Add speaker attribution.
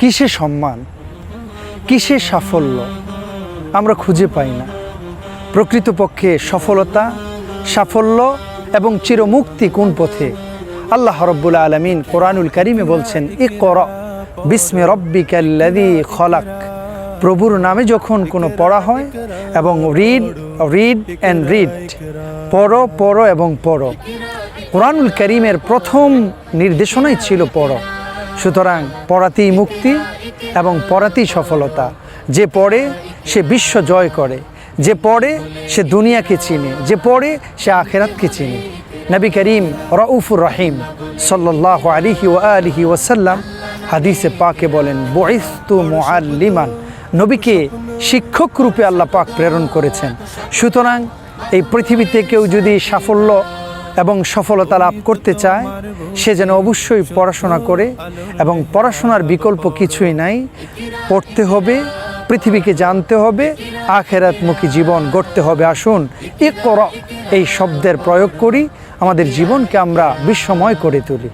Speaker 1: কিসে সম্মান, কিসে সাফল্য, আমরা খুঁজে পাই না। প্রকৃতপক্ষে সফলতা, সাফল্য এবং চিরমুক্তি কোন পথে? আল্লাহ রব্বুল আলমিন কোরআনুল করিমে বলছেন এ কর বিস্মে রব্বিকাল্লাদি খলাক। প্রভুর নামে যখন কোনো পড়া হয় এবং রিড রিড অ্যান্ড রিড পড়ো পড়ো এবং পড়ো। কোরআনুল করিমের প্রথম নির্দেশনাই ছিল পড়ো। সুতরাং পড়াতেই মুক্তি এবং পড়াতেই সফলতা। যে পড়ে সে বিশ্ব জয় করে, যে পড়ে সে দুনিয়াকে চিনে, যে পড়ে সে আখেরাতকে চিনে। নবী করিম রউফুর রহিম সাল্লাহ আলিহি ও আলিহি ওসাল্লাম হাদিসে পাকে বলেন, বইস্তু মোয়াল্লিমান নবীকে শিক্ষক রূপে আল্লাহ পাক প্রেরণ করেছেন। সুতরাং এই পৃথিবীতে কেউ যদি সাফল্য এবং সফলতা লাভ করতে চায়, সে যেন অবশ্যই পড়াশোনা করে এবং পড়াশোনার বিকল্প কিছুই নাই। পড়তে হবে, পৃথিবীকে জানতে হবে, আখেরাতমুখী জীবন গড়তে হবে। আসুন, এ কর, এই শব্দের প্রয়োগ করি, আমাদের জীবনকে আমরা বিশ্বময় করে তুলি।